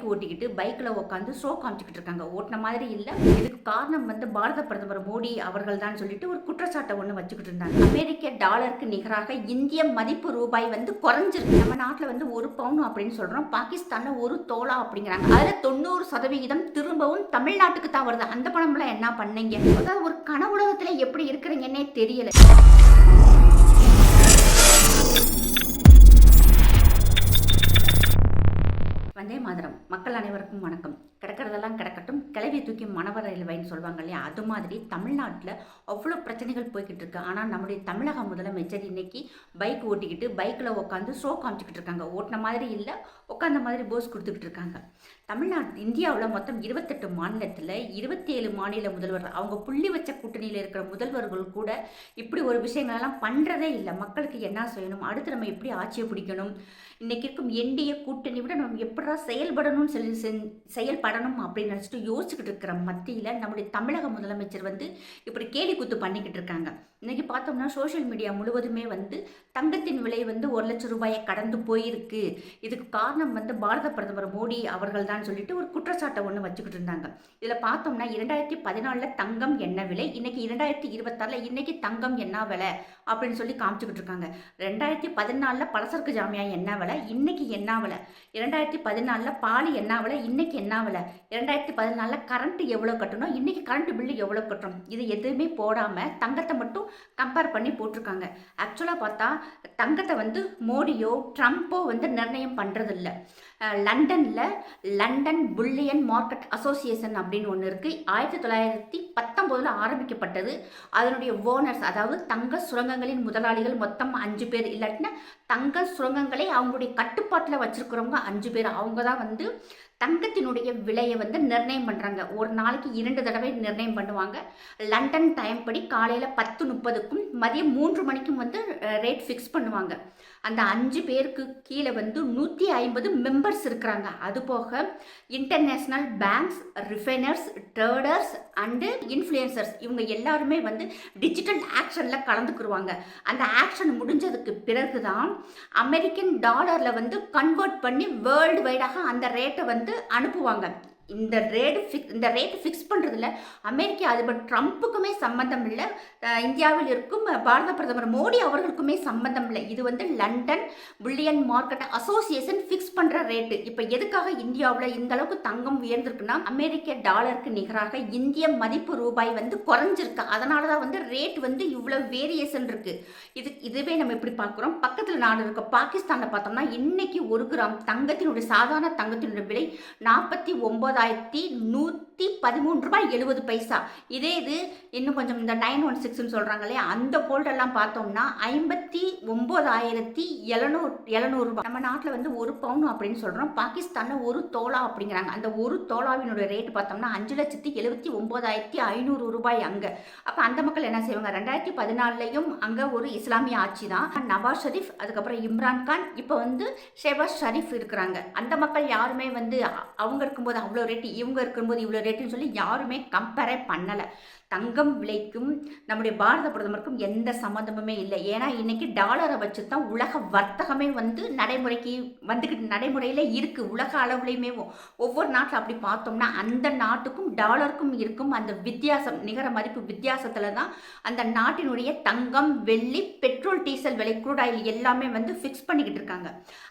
Bike ஓட்டிக்கிட்டு பைக்கில் உட்காந்து ஷோ காமிச்சிக்கிட்டு இருக்காங்க. ஓட்டின மாதிரி இல்லை. இதுக்கு காரணம் வந்து பாரத பிரதமர் மோடி அவர்கள் தான் சொல்லிட்டு ஒரு குற்றச்சாட்டை ஒன்று வச்சுக்கிட்டு இருந்தாங்க. அமெரிக்க டாலருக்கு நிகராக இந்திய மதிப்பு ரூபாய் வந்து குறைஞ்சிருக்கு. நம்ம நாட்டில் வந்து ஒரு பவுன் அப்படின்னு சொல்கிறோம் பாகிஸ்தானில் ஒரு தோலா அப்படிங்கிறாங்க. அதில் தொண்ணூறு சதவிகிதம் திரும்பவும் தமிழ்நாட்டுக்கு தான் வருது. அந்த பணம்லாம் என்ன பண்ணீங்க? அதாவது ஒரு கனவுலகத்தில் எப்படி இருக்கிறீங்கன்னே தெரியல. வணக்கம். மக்கள் அனைவருக்கும் வணக்கம். கிடக்கிறதெல்லாம் கிடக்கட்டும். கிளவி தூக்கி மணவரையில் வைன்னு சொல்லுவாங்க இல்லையா? அது மாதிரி தமிழ்நாட்டில் அவ்வளோ பிரச்சனைகள் போய்கிட்டு இருக்கு. ஆனால் நம்முடைய தமிழக முதலமைச்சர் இன்னைக்கு பைக் ஓட்டிக்கிட்டு பைக்கில் உட்காந்து ஷோ காமிச்சிக்கிட்டு இருக்காங்க. ஓட்டின மாதிரி இல்லை உட்காந்த மாதிரி போஸ் கொடுத்துக்கிட்டு இருக்காங்க. தமிழ்நாடு இந்தியாவில் மொத்தம் இருபத்தெட்டு மாநிலத்தில் இருபத்தேழு மாநில முதல்வர். அவங்க புள்ளி வச்ச கூட்டணியில் இருக்கிற முதல்வர்கள் கூட இப்படி ஒரு விஷயங்களெல்லாம் பண்ணுறதே இல்லை. மக்களுக்கு என்ன செய்யணும்? அடுத்து நம்ம எப்படி ஆட்சியை பிடிக்கணும்? இன்றைக்கி இருக்கும் என்டிஏ கூட்டணி விட நம்ம எப்படா செயல்படணும்னு சொல்லி செயல்படணும் அப்படின்னு நினச்சிட்டு யோசிச்சுக்கிட்டு இருக்கிற மத்தியில் நம்முடைய தமிழக முதலமைச்சர் வந்து இப்படி கேலி கூத்து பண்ணிக்கிட்டு இருக்காங்க. இன்றைக்கி பார்த்தோம்னா சோஷியல் மீடியா முழுவதுமே வந்து தங்கத்தின் விலை வந்து ஒரு லட்சம் ரூபாயை கடந்து போயிருக்கு. இதுக்கு காரணம் வந்து பாரத பிரதமர் மோடி அவர்கள் தான் சொல்லிட்டு ஒரு குற்றச்சாட்டை ஒன்று வச்சுக்கிட்டு இருந்தாங்க. இதில் பார்த்தோம்னா இரண்டாயிரத்தி பதினாலில் தங்கம் என்ன விலை? இன்னைக்கு இரண்டாயிரத்தி இருபத்தாறில் இன்னைக்கு தங்கம் என்ன விலை? அப்படின்னு சொல்லி காமிச்சுக்கிட்டு இருக்காங்க. ரெண்டாயிரத்தி பதினாலில் பலசரக்கு ஜாமியா என்ன விலை? இன்னைக்கு என்ன விலை? இரண்டாயிரத்தி பதினாலில் பால் என்ன விலை? இன்னைக்கு என்ன விலை? இரண்டாயிரத்தி பதினாலில் கரண்ட் எவ்வளோ கட்டணும்? இன்னைக்கு கரண்ட் பில்லு எவ்வளோ கட்டணும்? இது எதுவுமே போடாமல் தங்கத்தை மட்டும் கம்பேர் பண்ணி போட்டிருக்காங்க. ஆக்சுவலாக பார்த்தா தங்கத்தை வந்து மோடியோ ட்ரம்ப்போ வந்து நிர்ணயம் பண்ணுறதில்ல லண்டனில் லண்டன் புல்லியன் மார்க்கெட் அசோசியேஷன் அப்படின்னு ஒன்று இருக்குது ஆயிரத்தி தொள்ளாயிரத்தி பத்தொம்போதில் ஆரம்பிக்கப்பட்டது. அதனுடைய ஓனர்ஸ் அதாவது தங்க சுரங்கங்களின் முதலாளிகள் மொத்தம் அஞ்சு பேர். இல்லாட்டினா தங்க சுரங்கங்களை அவங்களுடைய கட்டுப்பாட்டில் வச்சிருக்கிறவங்க அஞ்சு பேர். அவங்க தான் வந்து தங்கத்தினுடைய விலையை வந்து நிர்ணயம் பண்ணுறாங்க ஒரு நாளைக்கு இரண்டு தடவை நிர்ணயம் பண்ணுவாங்க. லண்டன் டைம் படி காலையில் பத்து முப்பதுக்கும் மதியம் மூன்று மணிக்கும் வந்து ரேட் ஃபிக்ஸ் பண்ணுவாங்க. அந்த அஞ்சு பேருக்கு கீழே வந்து நூற்றி ஐம்பது மெம்பர்ஸ் இருக்கிறாங்க. அது போக international banks refiners traders and influencers இவங்க எல்லாருமே வந்து டிஜிட்டல் ஆக்ஷனில் கலந்துக்குருவாங்க. அந்த ஆக்ஷன் முடிஞ்சதுக்கு பிறகு தான் அமெரிக்கன் டாலரில் வந்து கன்வெர்ட் பண்ணி வேர்ல்டு வைடாக அந்த ரேட்டை வந்து அனுப்புவாங்க. இந்த ரேட் ஃபிக் இந்த ரேட் ஃபிக்ஸ் பண்ணுறதுல அமெரிக்க அதிபர் ட்ரம்ப்புக்குமே சம்மந்தம் இல்லை. இந்தியாவில் இருக்கும் பாரத பிரதமர் மோடி அவர்களுக்குமே சம்மந்தம் இல்லை. இது வந்து London bullion market association fix பண்ணுற ரேட்டு இப்போ எதுக்காக இந்தியாவில் இந்த அளவுக்கு தங்கம் உயர்ந்திருக்குன்னா அமெரிக்க டாலருக்கு நிகராக இந்திய மதிப்பு ரூபாய் வந்து குறைஞ்சிருக்கு. அதனால தான் வந்து ரேட் வந்து இவ்வளோ வேரியேஷன் இருக்குது இது இதுவே நம்ம இப்படி பார்க்குறோம் பக்கத்தில் நாடு இருக்க பாகிஸ்தானில் பார்த்தோம்னா இன்னைக்கு ஒரு கிராம் தங்கத்தினுடைய சாதாரண தங்கத்தினுடைய விலை நாற்பத்தி vai te nutrir நூற்றி பதிமூன்று ரூபாய் எழுபது பைசா. இதே இது இன்னும் கொஞ்சம் இந்த நைன் ஒன் சிக்ஸ்னு சொல்கிறாங்க இல்லையா? அந்த கோல்டெல்லாம் பார்த்தோம்னா ஐம்பத்தி ஒம்பதாயிரத்தி எழுநூறு எழுநூறுபா நம்ம நாட்டில் வந்து ஒரு பவுன் அப்படின்னு சொல்கிறோம் பாகிஸ்தானில் ஒரு தோலா அப்படிங்கிறாங்க. அந்த ஒரு தோலாவினுடைய ரேட் பார்த்தோம்னா அஞ்சு லட்சத்தி எழுபத்தி ஒம்பதாயிரத்தி ஐநூறு ரூபாய் அங்கே. அப்போ அந்த மக்கள் என்ன செய்வாங்க? ரெண்டாயிரத்தி பதினாலுலையும் அங்கே ஒரு இஸ்லாமிய ஆட்சி தான். நவாஸ் ஷரீஃப் அதுக்கப்புறம் இம்ரான் கான் இப்போ வந்து ஷெபாஸ் ஷரீஃப் இருக்கிறாங்க. அந்த மக்கள் யாருமே வந்து அவங்க இருக்கும்போது அவ்வளோ ரேட்டு இவங்க இருக்கும்போது இவ்வளோ ரேட்டுன்னு சொல்லி யாருமே கம்பேரே பண்ணலை. தங்கம் விலைக்கும் நம்முடைய பாரத பிரதமருக்கும் எந்த சம்மந்தமுமே இல்லை. ஏன்னா இன்னைக்கு டாலரை வச்சு தான் உலக வர்த்தகமே வந்து நடைமுறைக்கு வந்துக்கிட்டு நடைமுறையில் இருக்குது உலக அளவுலையுமே ஒவ்வொரு நாட்டில் அப்படி பார்த்தோம்னா அந்த நாட்டுக்கும் டாலருக்கும் இருக்கும் அந்த வித்தியாசம் நிகர மதிப்பு வித்தியாசத்தில் தான் அந்த நாட்டினுடைய தங்கம் வெள்ளி பெட்ரோல் டீசல் விலை குரூட் ஆயில் எல்லாமே வந்து ஃபிக்ஸ் பண்ணிக்கிட்டு இருக்காங்க.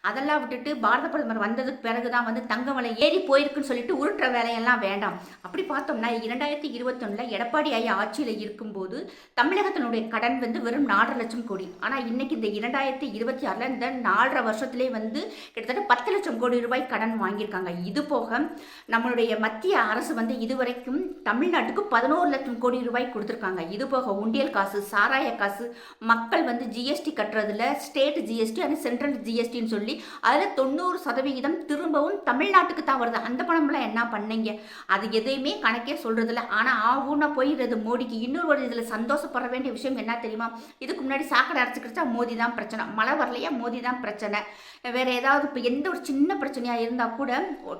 அதெல்லாம் விட்டுட்டு பாரத பிரதமர் வந்ததுக்கு பிறகு தான் வந்து தங்க விலை ஏறி போயிருக்குன்னு சொல்லிட்டு உருட்டுற வேலையெல்லாம் வேண்டாம். அப்படி பார்த்தோம்னா இரண்டாயிரத்தி இருபத்தொன்னில் எடப்பாடி ஐயா ஆட்சியில் இருக்கும்போது தமிழகத்தினுடைய கடன் வந்து வெறும் நாலரை லட்சம் கோடி. ஆனால் இன்னைக்கு இந்த இரண்டாயிரத்தி இருபத்தி ஆறில் இந்த நாலரை வருஷத்துலேயே வந்து கிட்டத்தட்ட பத்து லட்சம் கோடி ரூபாய் கடன் வாங்கியிருக்காங்க. இது போக நம்மளுடைய மத்திய அரசு வந்து இதுவரைக்கும் தமிழ்நாட்டுக்கு பதினோரு லட்சம் கோடி ரூபாய் கொடுத்துருக்காங்க. இது போக உண்டியல் காசு சாராய காசு மக்கள் வந்து ஜிஎஸ்டி கட்டுறதுல ஸ்டேட் ஜிஎஸ்டி அண்ட் சென்ட்ரல் ஜிஎஸ்டின்னு சொல்லி அதில் தொண்ணூறு சதவிகிதம் திரும்பவும் தமிழ்நாட்டுக்கு தான் வருது. அந்த பணம்லாம் என்ன பண்ணீங்க? அது எதையுமே கணக்கே சொல்கிறதில்ல ஆனால் ஆகும்னா போயிடுறது மோடிக்கு. இன்னொரு ஒரு இதில் சந்தோஷப்பட வேண்டிய விஷயம் என்ன தெரியுமா? இதுக்கு முன்னாடி சாக்கடை அரைச்சிக்கிச்சா மோதி தான் பிரச்சனை. மழை வரலையா? மோதி தான் பிரச்சனை. வேறு ஏதாவது இப்போ எந்த ஒரு சின்ன பிரச்சனையாக இருந்தால் கூட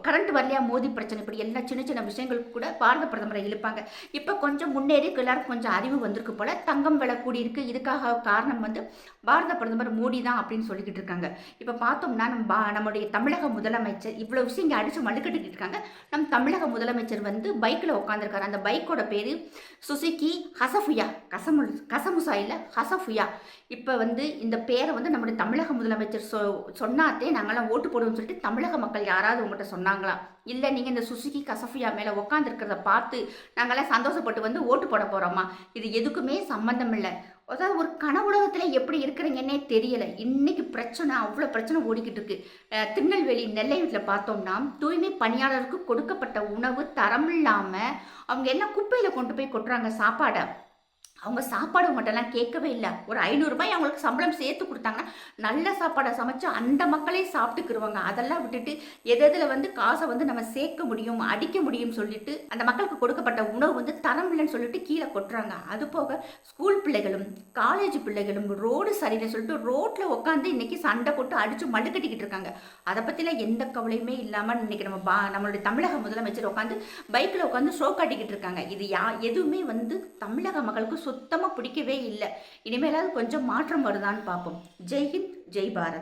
கரண்ட் வரலையா? மோதி பிரச்சனை. இப்படி எல்லா சின்ன சின்ன விஷயங்களுக்கு கூட பாரத பிரதமரை இழுப்பாங்க. இப்போ கொஞ்சம் முன்னேறி எல்லாருக்கும் கொஞ்சம் அறிவு வந்திருக்கு போல் தங்கம் விலை கூடியிருக்கு. இதுக்காக காரணம் வந்து பாரத பிரதமர் மோடி தான் அப்படின்னு சொல்லிக்கிட்டு இருக்காங்க. இப்போ பார்த்தோம்னா நம்ம நம்முடைய தமிழக முதலமைச்சர் இவ்வளோ விஷயம் இங்கே அடித்து மழுக்கட்டிக்கிட்டு இருக்காங்க. நம் தமிழக முதலமைச்சர் வந்து பைக்கில் உட்காந்துருக்காரு அந்த பைக்கோட பேர் சுசுகி ஹசஃபுயா கசமு கசமுசா இல்லை ஹசஃபுயா இப்போ வந்து இந்த பேரை வந்து நம்முடைய தமிழக முதலமைச்சர் சொ சொன்னாத்தே நாங்களாம் ஓட்டு போடுவோம்னு சொல்லிட்டு தமிழக மக்கள் யாராவது உங்கள்கிட்ட சொன்னாங்களா? இல்லை நீங்கள் இந்த சுசுகி கசஃபியா மேலே உட்காந்துருக்கிறத பார்த்து நாங்களாம் சந்தோஷப்பட்டு வந்து ஓட்டு போட போகிறோமா இது எதுக்குமே சம்மந்தம் இல்லை. அதாவது ஒரு கனவுலகத்தில் எப்படி இருக்கிறீங்கன்னே தெரியலை. இன்னைக்கு பிரச்சனை அவ்வளோ பிரச்சனை ஓடிக்கிட்டு இருக்கு. திருநெல்வேலி நெல்லை வீட்டில் பார்த்தோம்னா தூய்மை பணியாளருக்கு கொடுக்கப்பட்ட உணவு தரம் இல்லாமல் அவங்க என்ன குப்பையில் கொண்டு போய் கொட்டுறாங்க சாப்பாடை? அவங்க சாப்பாடு உங்கள்கிட்டலாம் கேட்கவே இல்லை. ஒரு ஐநூறுரூபாய் அவங்களுக்கு சம்பளம் சேர்த்து கொடுத்தாங்கன்னா நல்ல சாப்பாடை சமைச்சு அந்த மக்களே சாப்பிட்டுக்கிருவாங்க. அதெல்லாம் விட்டுட்டு எதெதில் எதில் வந்து காசை வந்து நம்ம சேர்க்க முடியும் அடிக்க முடியும் சொல்லிட்டு அந்த மக்களுக்கு கொடுக்கப்பட்ட உணவு வந்து தரம் இல்லைன்னு சொல்லிட்டு கீழே கொட்டுறாங்க. அது போக ஸ்கூல் பிள்ளைகளும் காலேஜ் பிள்ளைகளும் ரோடு சரியில்லை சொல்லிட்டு ரோட்டில் உட்காந்து இன்னைக்கு சண்டை போட்டு அடித்து மடுக்கட்டிக்கிட்டு இருக்காங்க. அதை பற்றிலாம் எந்த கவலையுமே இல்லாமல் இன்னைக்கு நம்ம பா நம்மளுடைய தமிழக முதலமைச்சர் உட்காந்து பைக்கில் உட்காந்து ஷோ காட்டிக்கிட்டு இருக்காங்க. இது யா எதுவுமே வந்து தமிழக மக்களுக்கு சுத்தமாக பிடிக்கவே இல்லை. இனிமேலாவது கொஞ்சம் மாற்றம் வருதான்னு பார்ப்போம். ஜெய் ஹிந்த் ஜெய் பாரத்.